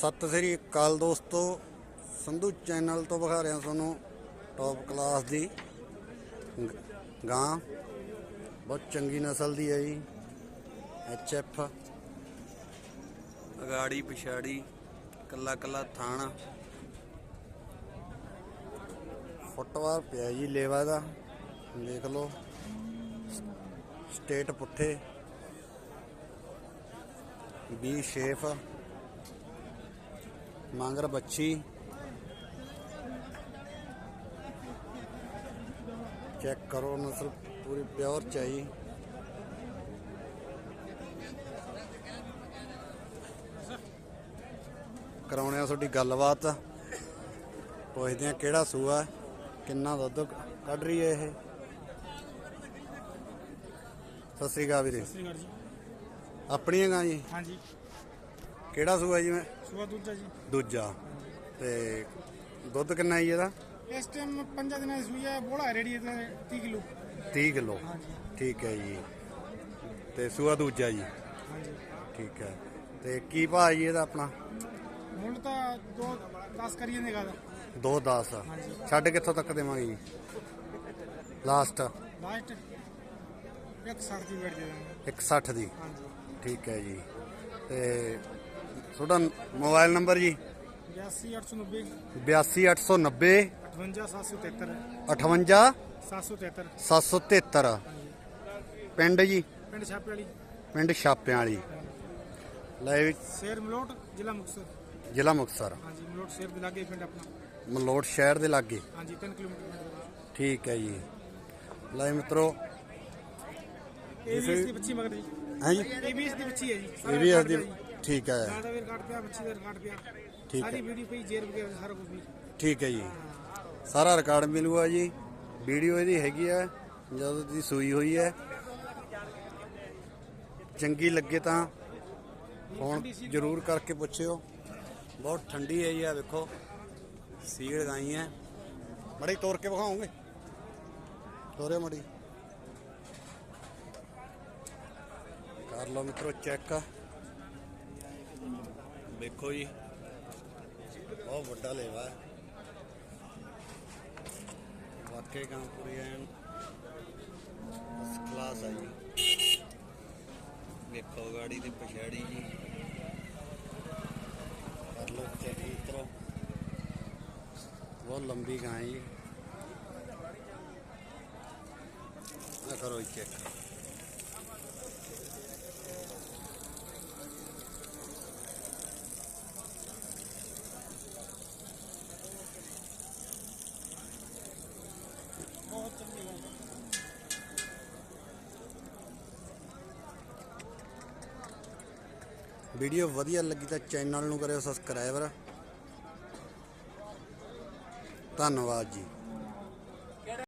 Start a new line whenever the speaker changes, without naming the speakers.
ਸਤਿ ਸ੍ਰੀ ਅਕਾਲ ਦੋਸਤੋ, ਸੰਧੂ ਚੈਨਲ ਤੋਂ ਵਿਖਾ ਰਿਹਾ ਤੁਹਾਨੂੰ ਟੌਪ ਕਲਾਸ ਦੀ ਗਾਂ। ਬਹੁਤ ਚੰਗੀ ਨਸਲ ਦੀ ਹੈ ਜੀ ਐਚ ਐਫ ਅਗਾੜੀ, ਪਿਛਾੜੀ, ਕੱਲਾ ਕੱਲਾ ਥਾਣਾ। ਫੁੱਟਵਾਰ ਪਿਆ ਜੀ ਲੇਵਾ ਦਾ, ਦੇਖ ਲਓ। ਸਟੇਟ ਪੁੱਠੇ। ਬੀ ਸ਼ੇਫ ਮੰਗਰ ਬੱਚੀ। ਚੈੱਕ ਕਰੋ ਨਸਲ ਪੂਰੀ ਪਿਓਰ ਚਾਹੀ। ਕਰਾਉਣੇ ਆ ਤੁਹਾਡੀ ਗੱਲਬਾਤ। ਪੁੱਛਦੇ ਆ ਕਿਹੜਾ ਸੂਆ ਕਿੰਨਾ ਦੁੱਧ ਕੱਢ ਰਹੀ ਹੈ ਇਹ? ਸਤਿ ਸ੍ਰੀ ਅਕਾਲ ਵੀਰੇ। ਆਪਣੀਆਂ ਗਾਂ ਜੀ?
ਹਾਂਜੀ।
ਕਿਹੜਾ ਸੂਆ ਜੀ ਮੈਂ?
ਸੁਬਾ ਦੂਜਾ ਜੀ।
ਦੂਜਾ। ਤੇ ਦੁੱਧ ਕਿੰਨਾ ਜੀ ਇਹਦਾ?
ਇਸ ਟਾਈਮ ਪੰਜਾਂ ਦਿਨਾਂ ਦੀ ਸੂਈ ਹੈ ਬੋਲਾ ਰੈਡੀ ਹੈ ਤੇ 30 ਕਿਲੋ।
30 ਕਿਲੋ। ਠੀਕ ਹੈ ਜੀ। ਤੇ ਸੂਆ ਦੂਜਾ ਜੀ। ਠੀਕ ਹੈ। ਤੇ ਕੀ ਭਾਅ ਜੀ ਇਹਦਾ ਆਪਣਾ?
ਮੁੱਲ ਤਾਂ ਦੋ 10 ਕਰੀਏ ਨੇ ਗੱਲ।
210
ਹਾਂਜੀ।
ਛੱਡ ਕਿੱਥੋਂ ਤੱਕ ਦੇਵਾਂਗੇ ਜੀ? ਲਾਸਟ
ਲਾਸਟ 160 ਦੀ ਵੇਟ ਦੇ ਦਾਂਗੇ।
160 ਦੀ।
ਹਾਂਜੀ।
ਠੀਕ ਹੈ ਜੀ। ਤੇ ਤੁਹਾਡਾ ਮੋਬਾਈਲ ਨੰਬਰ ਜੀ?
82890
82890
58773
58
773
773 ਪਿੰਡ ਜੀ?
ਪਿੰਡ ਛਾਪੇ ਵਾਲੀ।
ਪਿੰਡ ਛਾਪਿਆਂ ਵਾਲੀ। ਲੈ ਵੀ
ਸ਼ੇਰ ਮਲੋਟ ਜ਼ਿਲ੍ਹਾ ਮੁਕਤਸਰ।
ਜ਼ਿਲ੍ਹਾ ਮੁਕਤਸਰ।
ਹਾਂਜੀ ਮਲੋਟ ਸ਼ੇਰ ਦੇ ਲਾਗੇ ਪਿੰਡ ਆਪਣਾ।
ਮਲੋਟ ਸ਼ਹਿਰ ਦੇ ਲਾਗੇ।
ਹਾਂਜੀ 3 ਕਿਲੋਮੀਟਰ ਦੇ
ਠੀਕ ਹੈ ਜੀ। ਲੈ ਮਿੱਤਰੋ
ਇਹ ਵੀ ਇਸ ਦੀ ਬੱਚੀ ਮਗਰ ਜੀ।
ਹੈ ਜੀ?
ਇਹ ਵੀ ਇਸ ਦੀ ਬੱਚੀ ਹੈ ਜੀ।
ਇਹ ਵੀ
ਪਿਆ ਜੀ।
ਠੀਕ ਹੈ।
ਗਾਂ ਦਾ ਵੀ ਰਿਕਾਰਡ ਪਿਆ ਬੱਚੀ ਦਾ ਰਿਕਾਰਡ ਪਿਆ
ਠੀਕ
ਸਾਰੀ
ਹੈ।
ਵੀਡੀਓ ਪਈ ਜੇਰ ਵਗੈਰਾ ਸਾਰਾ ਕੁਝ ਵੀ।
ਠੀਕ ਹੈ ਜੀ। ਸਾਰਾ ਰਿਕਾਰਡ ਮਿਲੂਗਾ ਜੀ। ਵੀਡੀਓ ਇਹਦੀ ਹੈਗੀ ਆ ਜਦੋਂ ਦੀ ਸੂਈ ਹੋਈ ਹੈ। ਚੰਗੀ ਲੱਗੇ ਤਾਂ ਫੋਨ ਜ਼ਰੂਰ ਕਰਕੇ ਪੁੱਛਿਓ। ਬਹੁਤ ਠੰਡੀ ਹੈ ਜੀ ਆ ਵੇਖੋ। ਸੀਲ ਗਾਈ ਹੈ। ਮੜੀ ਤੋੜ ਕੇ ਵਿਖਾਉਂਗੇ ਤੋਰੇ ਮੜੀ। ਕਰ ਲਓ ਮਿੱਤਰੋ ਚੈੱਕ। ਵੇਖੋ ਜੀ। ਬਹੁਤ ਵੱਡਾ ਲੇਵਾ ਹੈ। ਵਾਕਈ ਕੰਮ ਪੂਰੀ ਐਨ ਕਲਾਸ ਆ ਜੀ। ਵੇਖੋ ਗਾੜੀ ਦੀ ਪਛਾੜੀ ਜੀ। ਕਰ ਲੋ ਚੈੱਕ ਮਿੱਤਰੋ ਬਹੁਤ ਲੰਬੀ ਗਾਂ ਜੀ। ਆ ਕਰੋ ਚੈੱਕ ਵੀਡੀਓ ਵਧੀਆ ਲੱਗੀ ਤਾਂ ਚੈਨਲ ਨੂੰ ਕਰਿਓ ਸਬਸਕ੍ਰਾਈਬਰ ਧੰਨਵਾਦ ਜੀ।